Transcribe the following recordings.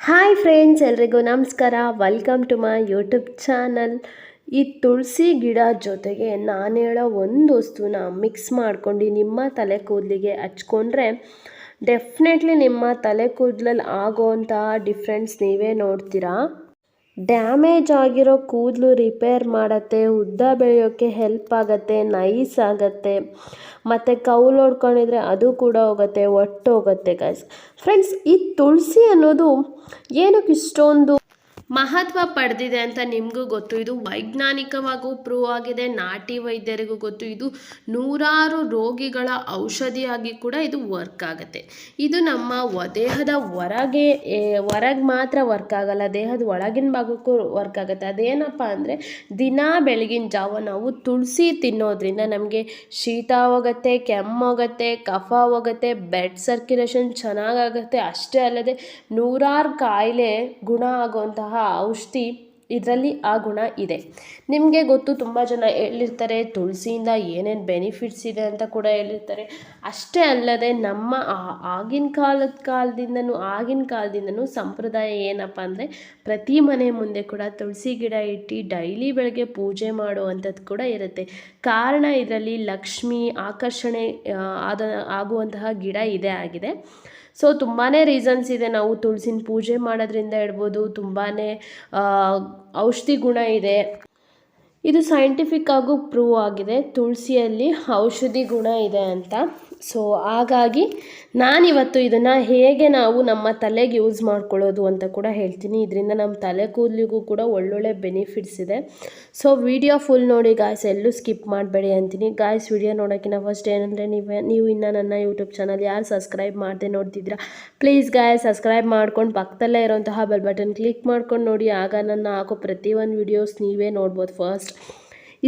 Hi friends ಎಲ್ರಿಗೂ ನಮಸ್ಕಾರ. Welcome to my YouTube channel ಈ ತುಳಸಿ ಗಿಡ ಜೊತೆಗೆ ನಾನು ಹೇಳೋ ಒಂದು ವಸ್ತುನ ಮಿಕ್ಸ್ ಮಾಡ್ಕೊಂಡು ನಿಮ್ಮ ತಲೆ ಕೂದಲಿಗೆ ಹಚ್ಕೊಂಡ್ರೆ ಡೆಫಿನೆಟ್ಲಿ ನಿಮ್ಮ ತಲೆ ಕೂದಲಲ್ಲಿ ಆಗೋವಂತಹ ಡಿಫ್ರೆನ್ಸ್ ನೀವೇ ನೋಡ್ತೀರಾ. ಡ್ಯಾಮೇಜ್ ಆಗಿರೋ ಕೂದಲು ರಿಪೇರ್ ಮಾಡುತ್ತೆ, ಉದ್ದ ಬೆಳೆಯೋಕ್ಕೆ ಹೆಲ್ಪ್ ಆಗುತ್ತೆ, ನೈಸ್ ಆಗುತ್ತೆ. ಮತ್ತು ಕೌಲು ಹೊಡ್ಕೊಂಡಿದ್ರೆ ಅದು ಕೂಡ ಹೋಗುತ್ತೆ, ಒಟ್ಟು ಹೋಗುತ್ತೆ ಗೈಸ್ ಫ್ರೆಂಡ್ಸ್ ಈ ತುಳಸಿ ಅನ್ನೋದು ಏನಕ್ಕೆ ಇಷ್ಟೊಂದು ಮಹತ್ವ ಪಡೆದಿದೆ ಅಂತ ನಿಮಗೂ ಗೊತ್ತು. ಇದು ವೈಜ್ಞಾನಿಕವಾಗೂ ಪ್ರೂವ್ ಆಗಿದೆ. ನಾಟಿ ವೈದ್ಯರಿಗೂ ಗೊತ್ತು. ಇದು ನೂರಾರು ರೋಗಿಗಳ ಔಷಧಿಯಾಗಿ ಕೂಡ ಇದು ವರ್ಕ್ ಆಗುತ್ತೆ. ಇದು ನಮ್ಮ ದೇಹದ ಹೊರಗೆ ಹೊರಗೆ ಮಾತ್ರ ವರ್ಕ್ ಆಗಲ್ಲ. ದೇಹದ ಒಳಗಿನ ಭಾಗಕ್ಕೂ ವರ್ಕ್ ಆಗುತ್ತೆ. ಅದೇನಪ್ಪ ಅಂದರೆ ದಿನ ಬೆಳಗಿನ ಜಾವ ನಾವು ತುಳಸಿ ತಿನ್ನೋದ್ರಿಂದ ನಮಗೆ ಶೀತ ಹೋಗುತ್ತೆ ಕೆಮ್ಮೋಗುತ್ತೆ ಕಫ ಹೋಗುತ್ತೆ ಬ್ಲಡ್ ಸರ್ಕ್ಯುಲೇಷನ್ ಚೆನ್ನಾಗಾಗುತ್ತೆ ಅಷ್ಟೇ ಅಲ್ಲದೆ ನೂರಾರು ಕಾಯಿಲೆ ಗುಣ ಆಗುವಂತಹ ಔಷಧಿ ಇದರಲ್ಲಿ ಆ ಗುಣ ಇದೆ. ನಿಮಗೆ ಗೊತ್ತು, ತುಂಬ ಜನ ಹೇಳಿರ್ತಾರೆ, ತುಳಸಿಯಿಂದ ಏನೇನು ಬೆನಿಫಿಟ್ಸ್ ಇದೆ ಅಂತ ಕೂಡ ಹೇಳಿರ್ತಾರೆ. ಅಷ್ಟೇ ಅಲ್ಲದೆ ನಮ್ಮ ಆಗಿನ ಕಾಲದ ಕಾಲದಿಂದನೂ, ಆಗಿನ ಕಾಲದಿಂದನೂ ಸಂಪ್ರದಾಯ ಏನಪ್ಪ ಅಂದರೆ, ಪ್ರತಿ ಮನೆ ಮುಂದೆ ಕೂಡ ತುಳಸಿ ಗಿಡ ಇಟ್ಟು ಡೈಲಿ ಬೆಳಗ್ಗೆ ಪೂಜೆ ಮಾಡುವಂಥದ್ದು ಕೂಡ ಇರುತ್ತೆ. ಕಾರಣ ಇದರಲ್ಲಿ ಲಕ್ಷ್ಮಿ ಆಕರ್ಷಣೆ ಆದ, ಆಗುವಂತಹ ಗಿಡ ಇದೆ ಆಗಿದೆ. ಸೊ ತುಂಬಾ ರೀಸನ್ಸ್ ಇದೆ ನಾವು ತುಳಸಿನ ಪೂಜೆ ಮಾಡೋದ್ರಿಂದ ಇಡ್ಬೋದು ತುಂಬಾ ಔಷಧಿ ಗುಣ ಇದೆ. ಇದು ಸೈಂಟಿಫಿಕ್ ಆಗು ಪ್ರೂವ್ ಆಗಿದೆ. ತುಳಸಿಯಲ್ಲಿ ಔಷಧಿ ಗುಣ ಇದೆ ಅಂತ. ಸೊ ಹಾಗಾಗಿ ನಾನಿವತ್ತು ಇದನ್ನು ಹೇಗೆ ನಾವು ನಮ್ಮ ತಲೆಗೆ ಯೂಸ್ ಮಾಡ್ಕೊಳ್ಳೋದು ಅಂತ ಕೂಡ ಹೇಳ್ತೀನಿ. ಇದರಿಂದ ನಮ್ಮ ತಲೆ ಕೂದಲಿಗೂ ಕೂಡ ಒಳ್ಳೊಳ್ಳೆ ಬೆನಿಫಿಟ್ಸ್ ಇದೆ. ಸೊ ವಿಡಿಯೋ ಫುಲ್ ನೋಡಿ ಗಾಯ್ಸ್ ಎಲ್ಲೂ ಸ್ಕಿಪ್ ಮಾಡಬೇಡಿ ಅಂತೀನಿ. ಗಾಯ್ಸ್ ವಿಡಿಯೋ ನೋಡೋಕ್ಕಿಂತ ಫಸ್ಟ್ ಏನಂದರೆ ನೀವು ನೀವು ಇನ್ನು ನನ್ನ ಯೂಟ್ಯೂಬ್ ಚಾನಲ್ ಯಾರು ಸಬ್ಸ್ಕ್ರೈಬ್ ಮಾಡದೆ ನೋಡ್ತಿದ್ದೀರಾ ಪ್ಲೀಸ್ ಗಾಯ್ಸ್ ಸಬ್ಸ್ಕ್ರೈಬ್ ಮಾಡ್ಕೊಂಡು ಪಕ್ಕದಲ್ಲೇ ಇರೋಂತಹ ಬೆಲ್ ಬಟನ್ ಕ್ಲಿಕ್ ಮಾಡ್ಕೊಂಡು ನೋಡಿ. ಆಗ ನನ್ನ ಹಾಕೋ ಪ್ರತಿಯೊಂದು ವೀಡಿಯೋಸ್ ನೀವೇ ನೋಡ್ಬೋದು ಫಸ್ಟ್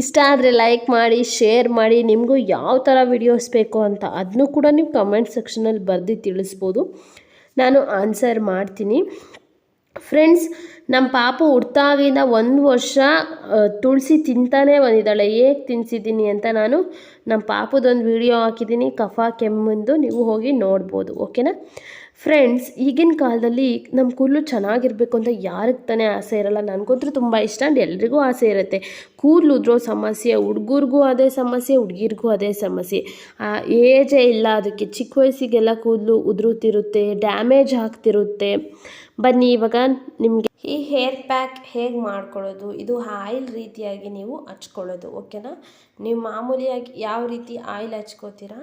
ಇಷ್ಟ ಆದರೆ ಲೈಕ್ ಮಾಡಿ ಶೇರ್ ಮಾಡಿ, ನಿಮಗೂ ಯಾವ ಥರ ವಿಡಿಯೋಸ್ ಬೇಕು ಅಂತ ಅದನ್ನು ಕೂಡ ನೀವು ಕಮೆಂಟ್ ಸೆಕ್ಷನಲ್ಲಿ ಬರೆದು ತಿಳಿಸ್ಬೋದು. ನಾನು ಆನ್ಸರ್ ಮಾಡ್ತೀನಿ. ಫ್ರೆಂಡ್ಸ್ ನಮ್ಮ ಪಾಪ ಹುಡ್ತಾಗಿಂದ ಒಂದು ವರ್ಷ ತುಳಸಿ ತಿಂತಾನೆ ಬಂದಿದ್ದಾಳೆ. ಹೇಗೆ ತಿನ್ಸಿದ್ದೀನಿ ಅಂತ ನಾನು ನಮ್ಮ ಪಾಪದೊಂದು ವಿಡಿಯೋ ಹಾಕಿದ್ದೀನಿ. ಕಫ ಕೆಮ್ಮಂದು ನೀವು ಹೋಗಿ ನೋಡ್ಬೋದು. ಓಕೆನಾ ಫ್ರೆಂಡ್ಸ್ ಈಗಿನ ಕಾಲದಲ್ಲಿ ನಮ್ಮ ಕೂದಲು ಚೆನ್ನಾಗಿರಬೇಕು ಅಂತ ಯಾರಿಗೆ ತಾನೇ ಆಸೆ ಇರಲ್ಲ. ನನಗಂತೂ ತುಂಬ ಇಷ್ಟ ಆ್ಯಂಡ್ ಎಲ್ರಿಗೂ ಆಸೆ ಇರುತ್ತೆ. ಕೂದಲು ಉದ್ರೋ ಸಮಸ್ಯೆ, ಹುಡುಗರಿಗೂ ಅದೇ ಸಮಸ್ಯೆ, ಹುಡುಗಿರಿಗೂ ಅದೇ ಸಮಸ್ಯೆ. ಏಜೇ ಇಲ್ಲ, ಅದಕ್ಕೆ ಚಿಕ್ಕ ವಯಸ್ಸಿಗೆಲ್ಲ ಕೂದಲು ಉದುರುತ್ತಿರುತ್ತೆ, ಡ್ಯಾಮೇಜ್ ಆಗ್ತಿರುತ್ತೆ. ಬನ್ನಿ, ಇವಾಗ ನಿಮಗೆ ಈ ಹೇರ್ ಪ್ಯಾಕ್ ಹೇಗೆ ಮಾಡ್ಕೊಳ್ಳೋದು? ಇದು ಆಯಿಲ್ ರೀತಿಯಾಗಿ ನೀವು ಹಚ್ಕೊಳ್ಳೋದು, ಓಕೆನಾ? ನೀವು ಮಾಮೂಲಿಯಾಗಿ ಯಾವ ರೀತಿ ಆಯಿಲ್ ಹಚ್ಕೋತೀರಾ?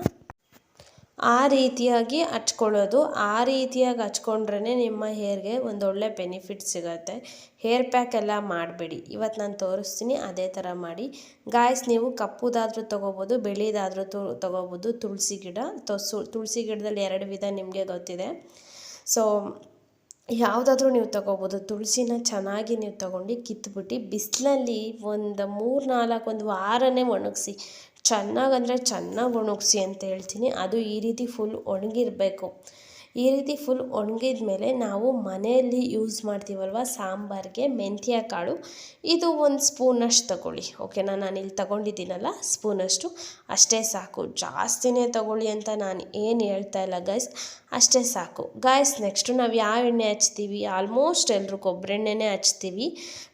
ಆ ರೀತಿಯಾಗಿ ಹಚ್ಕೊಳ್ಳೋದು. ಆ ರೀತಿಯಾಗಿ ಹಚ್ಕೊಂಡ್ರೇ ನಿಮ್ಮ ಹೇರ್ಗೆ ಒಂದೊಳ್ಳೆ ಬೆನಿಫಿಟ್ ಸಿಗುತ್ತೆ. ಹೇರ್ ಪ್ಯಾಕ್ ಎಲ್ಲ ಮಾಡಬೇಡಿ. ಇವತ್ತು ನಾನು ತೋರಿಸ್ತೀನಿ, ಅದೇ ಥರ ಮಾಡಿ. ಗಾಯ್ಸ್ ನೀವು ಕಪ್ಪುದಾದರೂ ತೊಗೋಬೋದು ಬಿಳಿದಾದರೂ ತೊಗೋಬೋದು. ತುಳಸಿ ಗಿಡ, ತೊಸು, ತುಳಸಿ ಗಿಡದಲ್ಲಿ ಎರಡು ವಿಧ ನಿಮಗೆ ಗೊತ್ತಿದೆ. ಸೊ ಯಾವುದಾದ್ರೂ ನೀವು ತೊಗೋಬೋದು. ತುಳಸಿನ ಚೆನ್ನಾಗಿ ನೀವು ತೊಗೊಂಡು ಕಿತ್ಬಿಟ್ಟು, ಬಿಸಿಲಲ್ಲಿ ಒಂದು ಮೂರು ನಾಲ್ಕು ಒಂದು ವಾರನೇ ಒಣಗಿಸಿ. ಚೆನ್ನಾಗಂದರೆ ಚೆನ್ನಾಗಿ ಒಣಗಿಸಿ ಅಂತ ಹೇಳ್ತೀನಿ. ಅದು ಈ ರೀತಿ ಫುಲ್ ಒಣಗಿರಬೇಕು. ಈ ರೀತಿ ಫುಲ್ ಒಣಗಿದ ಮೇಲೆ ನಾವು ಮನೆಯಲ್ಲಿ ಯೂಸ್ ಮಾಡ್ತೀವಲ್ವ? ಸಾಂಬಾರಿಗೆ ಮೆಂತ್ಯ ಕಾಳು. ಇದು ಒಂದು ಸ್ಪೂನಷ್ಟು ತಗೊಳ್ಳಿ. ಓಕೆನಾ ನಾನು ಇಲ್ಲಿ ತಗೊಂಡಿದ್ದೀನಲ್ಲ ಸ್ಪೂನಷ್ಟು ಅಷ್ಟೇ. ಸಾಕು. ಜಾಸ್ತಿನೇ ತಗೊಳ್ಳಿ ಅಂತ ನಾನು ಏನು ಹೇಳ್ತಾ ಇಲ್ಲ ಗೈಸ್ ಅಷ್ಟೇ ಸಾಕು. ಗಾಯ್ಸ್ ನೆಕ್ಸ್ಟು ನಾವು ಯಾವ ಎಣ್ಣೆ ಹಚ್ತೀವಿ? ಆಲ್ಮೋಸ್ಟ್ ಎಲ್ಲರೂ ಕೊಬ್ಬರೆಣ್ಣೆನೇ ಹಚ್ತೀವಿ.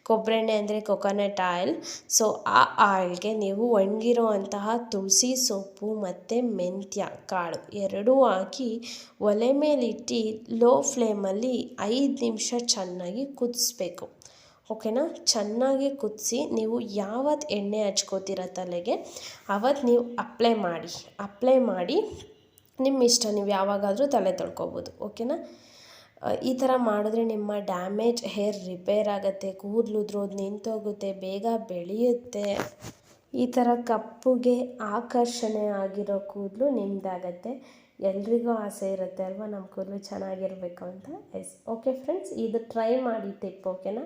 ಕೊಬ್ಬರೆಣ್ಣೆ ಅಂದರೆ ಕೊಕೊನಟ್ ಆಯಿಲ್ ಸೊ ಆ ಆಯಿಲ್ಗೆ ನೀವು ಒಣಗಿರೋ ಅಂತಹ ತುಳಸಿ ಸೊಪ್ಪು ಮತ್ತು ಮೆಂತ್ಯ ಕಾಳು ಎರಡೂ ಹಾಕಿ ಒಲೆ ಮೇಲಿಟ್ಟು ಲೋ ಫ್ಲೇಮಲ್ಲಿ ಐದು ನಿಮಿಷ ಚೆನ್ನಾಗಿ ಕುದಿಸ್ಬೇಕು. ಓಕೆನಾ? ಚೆನ್ನಾಗಿ ಕುದಿಸಿ ನೀವು ಯಾವತ್ತು ಎಣ್ಣೆ ಹಚ್ಕೋತೀರ ತಲೆಗೆ ಆವತ್ತು ನೀವು ಅಪ್ಲೈ ಮಾಡಿ. ಅಪ್ಲೈ ಮಾಡಿ ನಿಮ್ಮ ಇಷ್ಟ, ನೀವು ಯಾವಾಗಾದರೂ ತಲೆ ತೊಳ್ಕೊಬೋದು. ಓಕೆನಾ? ಈ ಥರ ಮಾಡಿದ್ರೆ ನಿಮ್ಮ ಡ್ಯಾಮೇಜ್ ಹೇರ್ ರಿಪೇರ್ ಆಗುತ್ತೆ, ಕೂದಲು ಉದ್ರೋದು ನಿಂತೋಗುತ್ತೆ, ಬೇಗ ಬೆಳೆಯುತ್ತೆ. ಈ ಥರ ಕಪ್ಪುಗೆ ಆಕರ್ಷಣೆ ಆಗಿರೋ ಕೂದಲು ನಿಮ್ಮದಾಗತ್ತೆ ಎಲ್ರಿಗೂ ಆಸೆ ಇರುತ್ತೆ ಅಲ್ವಾ? ನಮ್ಮ ಕೂದಲು ಚೆನ್ನಾಗಿರಬೇಕು ಅಂತ. ಎಸ್ ಓಕೆ ಫ್ರೆಂಡ್ಸ್ ಇದು ಟ್ರೈ ಮಾಡಿ ಟಿಪ್ ಓಕೆನಾ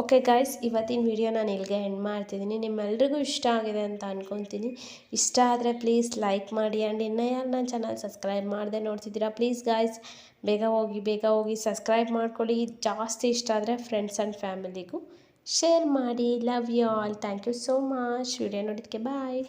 ಓಕೆ ಗಾಯ್ಸ್ ಇವತ್ತಿನ ವಿಡಿಯೋ ನಾನು ಇಲ್ಲಿಗೆ ಎಂಡ್ ಮಾಡ್ತಿದ್ದೀನಿ. ನಿಮ್ಮೆಲ್ರಿಗೂ ಇಷ್ಟ ಆಗಿದೆ ಅಂತ ಅಂದ್ಕೊತೀನಿ ಇಷ್ಟ ಆದರೆ ಪ್ಲೀಸ್ ಲೈಕ್ ಮಾಡಿ ಆ್ಯಂಡ್ ಇನ್ನೂ ಯಾರು ನನ್ನ ಚಾನಲ್ ಸಬ್ಸ್ಕ್ರೈಬ್ ಮಾಡದೆ ನೋಡ್ತಿದ್ದೀರಾ ಪ್ಲೀಸ್ ಗಾಯ್ಸ್ ಬೇಗ ಹೋಗಿ ಬೇಗ ಹೋಗಿ ಸಬ್ಸ್ಕ್ರೈಬ್ ಮಾಡ್ಕೊಳ್ಳಿ. ಜಾಸ್ತಿ ಇಷ್ಟ ಆದರೆ ಫ್ರೆಂಡ್ಸ್ ಆ್ಯಂಡ್ ಫ್ಯಾಮಿಲಿಗೂ ಶೇರ್ ಮಾಡಿ. Love you all thank you so much video ನೋಡಿದ್ದಕ್ಕೆ ಬಾಯ್